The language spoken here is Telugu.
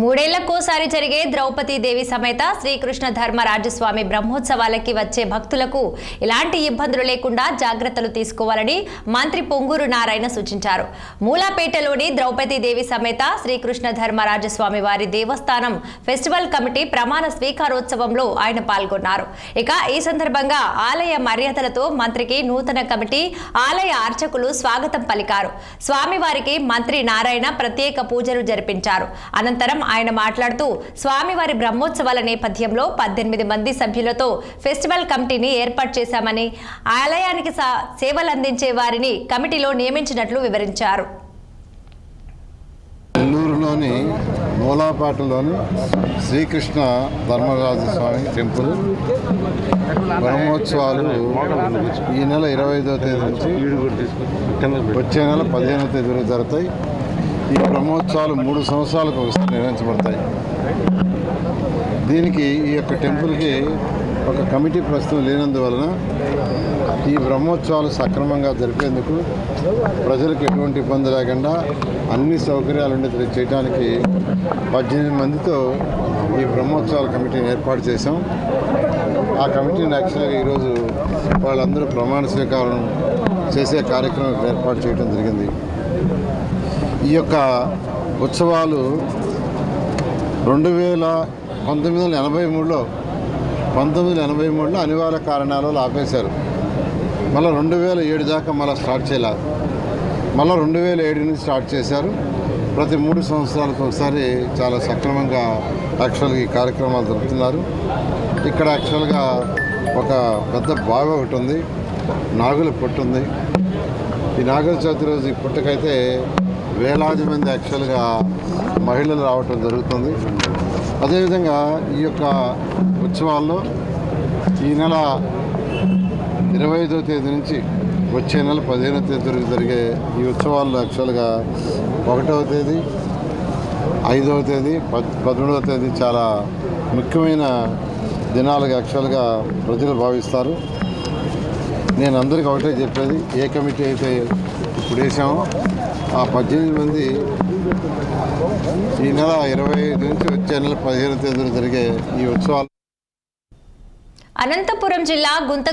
మూడేళ్ళకోసారి జరిగే ద్రౌపది దేవి సమేత శ్రీకృష్ణ ధర్మరాజస్వామి బ్రహ్మోత్సవాలకి వచ్చే భక్తులకు ఎలాంటి ఇబ్బందులు లేకుండా జాగ్రత్తలు తీసుకోవాలని మంత్రి పొంగూరు నారాయణ సూచించారు. మూలాపేటలోని ద్రౌపది దేవి సమేత శ్రీకృష్ణ ధర్మరాజస్వామి వారి దేవస్థానం ఫెస్టివల్ కమిటీ ప్రమాణ స్వీకారోత్సవంలో ఆయన పాల్గొన్నారు. ఇక ఈ సందర్భంగా ఆలయ మర్యాదలతో మంత్రికి నూతన కమిటీ ఆలయ అర్చకులు స్వాగతం పలికారు. స్వామివారికి మంత్రి నారాయణ ప్రత్యేక పూజలు జరిపించారు. అనంతరం ఆయన మాట్లాడుతూ స్వామివారి బ్రహ్మోత్సవాల నేపథ్యంలో పద్దెనిమిది మంది సభ్యులతో ఫెస్టివల్ కమిటీని ఏర్పాటు చేశామని ఆలయానికి సా- సేవలందించే వారిని కమిటీలో నియమించినట్లు వివరించారు. నెల్లూరులోని మూలాపాటలోని శ్రీకృష్ణ ధర్మరాజు స్వామి టెంపుల్ బ్రహ్మోత్సవాలు ఈ నెల ఇరవై ఐదో తేదీ నుంచి వచ్చే నెల పదిహేనో తేదీ వరకు జరుగుతాయి. ఈ బ్రహ్మోత్సవాలు మూడు సంవత్సరాలకు ఒకసారి నిర్వహించబడతాయి. దీనికి ఈ యొక్క టెంపుల్కి ఒక కమిటీ ప్రస్తుతం లేనందువలన ఈ బ్రహ్మోత్సవాలు సక్రమంగా జరిపేందుకు ప్రజలకు ఎటువంటి ఇబ్బంది లేకుండా అన్ని సౌకర్యాలు ఉండేది చేయడానికి పద్దెనిమిది మందితో ఈ బ్రహ్మోత్సవాల కమిటీని ఏర్పాటు చేశాం. ఆ కమిటీని యాక్చువల్గా ఈరోజు వాళ్ళందరూ ప్రమాణ స్వీకారం చేసే కార్యక్రమం ఏర్పాటు చేయడం జరిగింది. ఈ యొక్క ఉత్సవాలు రెండు వేల పంతొమ్మిది వందల ఎనభై మూడులో పంతొమ్మిది వందల ఎనభై మూడులో అనివార్య కారణాల వల్ల ఆపేశారు మళ్ళీ రెండు వేల ఏడు దాకా మళ్ళీ స్టార్ట్ చేయాలి. మళ్ళీ రెండు వేల ఏడు నుంచి స్టార్ట్ చేశారు. ప్రతి మూడు సంవత్సరాలకు ఒకసారి చాలా సక్రమంగా యాక్చువల్గా ఈ కార్యక్రమాలు జరుపుతున్నారు. ఇక్కడ యాక్చువల్గా ఒక పెద్ద బావి ఒకటి ఉంది. నాగుల పుట్టు ఉంది. ఈ నాగుల చవితి రోజు ఈ పుట్టకైతే వేలాది మంది యాక్చువల్గా మహిళలు రావటం జరుగుతుంది. అదేవిధంగా ఈ యొక్క ఉత్సవాల్లో ఈ నెల ఇరవై ఐదో తేదీ నుంచి వచ్చే నెల పదిహేనో తేదీ వరకు జరిగే ఈ ఉత్సవాల్లో యాక్చువల్గా ఒకటవ తేదీ ఐదవ తేదీ పద్ పదమూడవ తేదీ చాలా ముఖ్యమైన దినాలుగా యాక్చువల్గా ప్రజలు భావిస్తారు. నేను అందరికీ ఒకటే చెప్పేది ఏ కమిటీ అయితే ఇప్పుడు వేసామో ఆ పద్దెనిమిది మంది ఈ నెల ఇరవై ఐదు నుంచి వచ్చే నెల పదిహేను తేదీన జరిగే ఈ ఉత్సవాలు అనంతపురం జిల్లా గుంతక